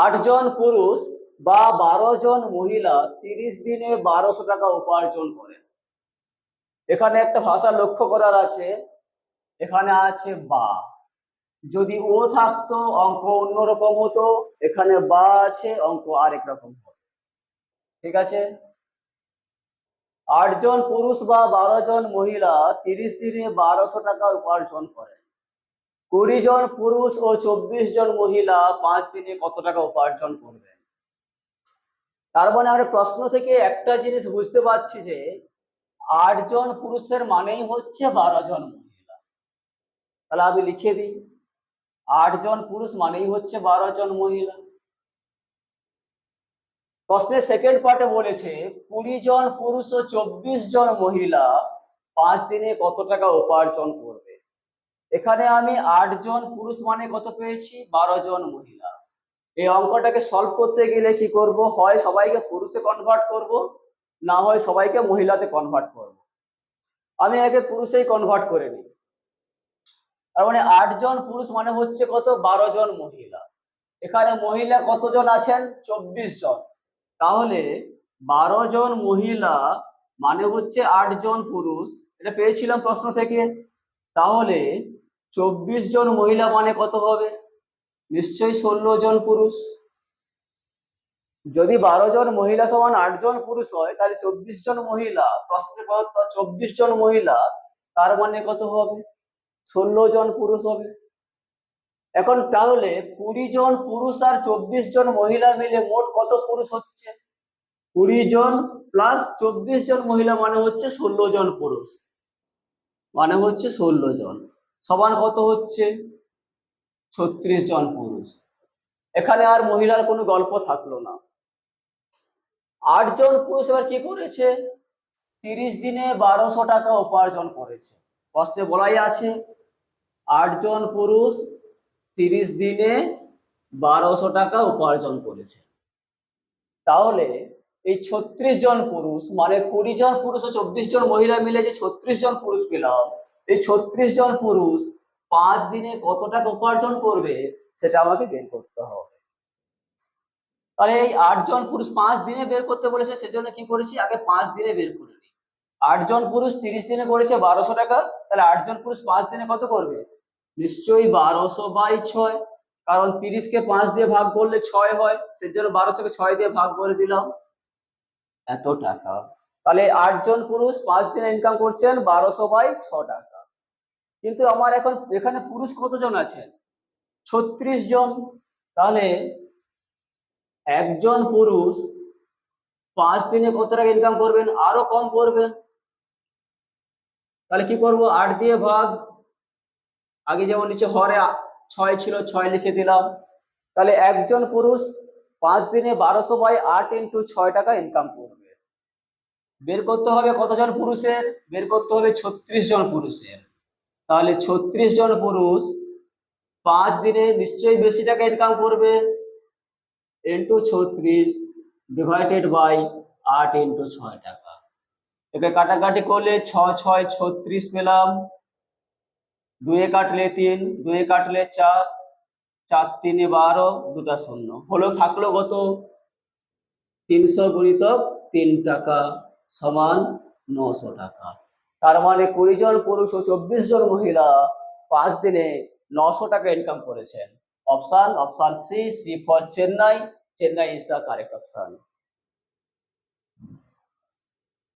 আটজন পুরুষ বা বারো জন মহিলা তিরিশ দিনে বারোশো টাকা উপার্জন করে। এখানে একটা ভাষা লক্ষ্য করার আছে। এখানে আছে বা। যদি ও থাকতো, অঙ্ক অন্যরকম হতো। এখানে বা আছে, অঙ্ক আরেক রকম হতো ঠিক আছে? আটজন পুরুষ বা বারো জন মহিলা তিরিশ দিনে বারোশো টাকা উপার্জন করে। কুড়ি জন পুরুষ ও চব্বিশ জন মহিলা পাঁচ দিনে কত টাকা উপার্জন করবে? তার মানে আমরা প্রশ্ন থেকে একটা জিনিস বুঝতে পারছি যে আটজন পুরুষের মানেই হচ্ছে বারো জন মহিলা। তাহলে আমি লিখে দিই। আটজন পুরুষ মানেই হচ্ছে বারো জন মহিলা। প্রশ্নের সেকেন্ড পার্টে বলেছে, কুড়ি জন পুরুষ ও চব্বিশ জন মহিলা পাঁচ দিনে কত টাকা উপার্জন করবে? এখানে আমি আটজন পুরুষ মানে কত পেয়েছি? বারো জন মহিলা। এই অঙ্কটাকে সলভ করতে গেলে কি করব? হয় সবাইকে পুরুষে কনভার্ট করব, না হয় সবাইকে মহিলাতে কনভার্ট করব। আমি আগে পুরুষেই কনভার্ট করে নিই। তার মানে আটজন পুরুষ মানে হচ্ছে কত? বারো জন মহিলা। এখানে মহিলা কতজন আছেন? চব্বিশ জন। তাহলে বারো জন মহিলা মানে হচ্ছে আটজন পুরুষ। এটা পেয়েছিলাম প্রশ্ন থেকে। তাহলে চব্বিশ জন মহিলা মানে কত হবে? নিশ্চয়ই ষোলো জন পুরুষ। যদি বারো জন মহিলা সমান আট জন পুরুষ হয়, তাহলে চব্বিশ জন মহিলা, প্রশ্নে চব্বিশ জন মহিলা, তার মানে কত হবে? ষোলো জন পুরুষ হবে। এখন তাহলে কুড়ি জন পুরুষ আর চব্বিশ জন মহিলা মিলে মোট কত পুরুষ হচ্ছে? কুড়ি জন প্লাস চব্বিশ জন মহিলা মানে হচ্ছে ষোলো জন পুরুষ। মানে হচ্ছে ষোলো জন। সমান কত হচ্ছে? ছত্রিশ জন পুরুষ। এখানে আর মহিলার কোনো গল্প থাকল না। আটজন পুরুষ এবার কি করেছে? তিরিশ দিনে বারোশো টাকা উপার্জন করেছে। প্রশ্নে বলাই আছে আটজন পুরুষ তিরিশ দিনে বারোশো টাকা উপার্জন করেছে। তাহলে এই ছত্রিশ জন পুরুষ মানে কুড়ি জন পুরুষ ও চব্বিশ জন মহিলা মিলে যে ছত্রিশ জন পুরুষ পেলাম এই ছত্রিশ জন পুরুষ পাঁচ দিনে কত টাকা উপার্জন করবে সেটা আমাকে বের করতে হবে। তাহলে এই আটজন পুরুষ পাঁচ দিনে বের করতে বলেছে, সেজন্য কি করেছি? আগে পাঁচ দিনে বের করে নিই। আটজন পুরুষ তিরিশ দিনে করেছে বারোশো টাকা, তাহলে আটজন পুরুষ পাঁচ দিনে কত করবে? নিশ্চয়ই বারোশো বাই ছয়, কারণ তিরিশকে পাঁচ দিয়ে ভাগ করলে ছয় হয়, সেজন্য বারোশোকে ছয় দিয়ে ভাগ করে দিলাম। এত টাকা। তাহলে আটজন পুরুষ পাঁচ দিনে ইনকাম করছেন বারোশো বাই ছ টাকা। কিন্তু আমার এখন এখানে পুরুষ কতজন আছেন ছত্রিশ জন। তাহলে একজন পুরুষ পাঁচ দিনে কত টাকা ইনকাম করবেন? আরও কম করবেন। তাহলে কি করব? আট দিয়ে ভাগ। আগে যেমন নিচে হরে ছয় ছিল, ছয় লিখে দিলাম। তাহলে একজন পুরুষ পাঁচ দিনে বারোশো বাই আট ইন্টু ছয় টাকা ইনকাম করবে। বের করতে হবে কতজন পুরুষের? বের করতে হবে ছত্রিশ জন পুরুষের। তাহলে ছত্রিশ জন পুরুষ পাঁচ দিনে নিশ্চয়ই বেশি টাকা ইনকাম করবে। ইন্টু ছত্রিশ ডিভাইডেড বাই আট ইন্টু ছয় টাকা। একে কাটাকাটি করলে ছ, ছয়, ছত্রিশ পেলাম। দুয়ে কাটলে তিন, দুয়ে কাটলে চার চার তিনে বারো, দুটা শূন্য। হলো থাকল কত? তিনশো গুণিতক তিন টাকা সমান নশো টাকা। তার মানে কুড়ি জন পুরুষ ও চব্বিশ জন মহিলা পাঁচ দিনে নশো টাকা ইনকাম করেছেন। Option option C C for Chennai Chennai is the correct option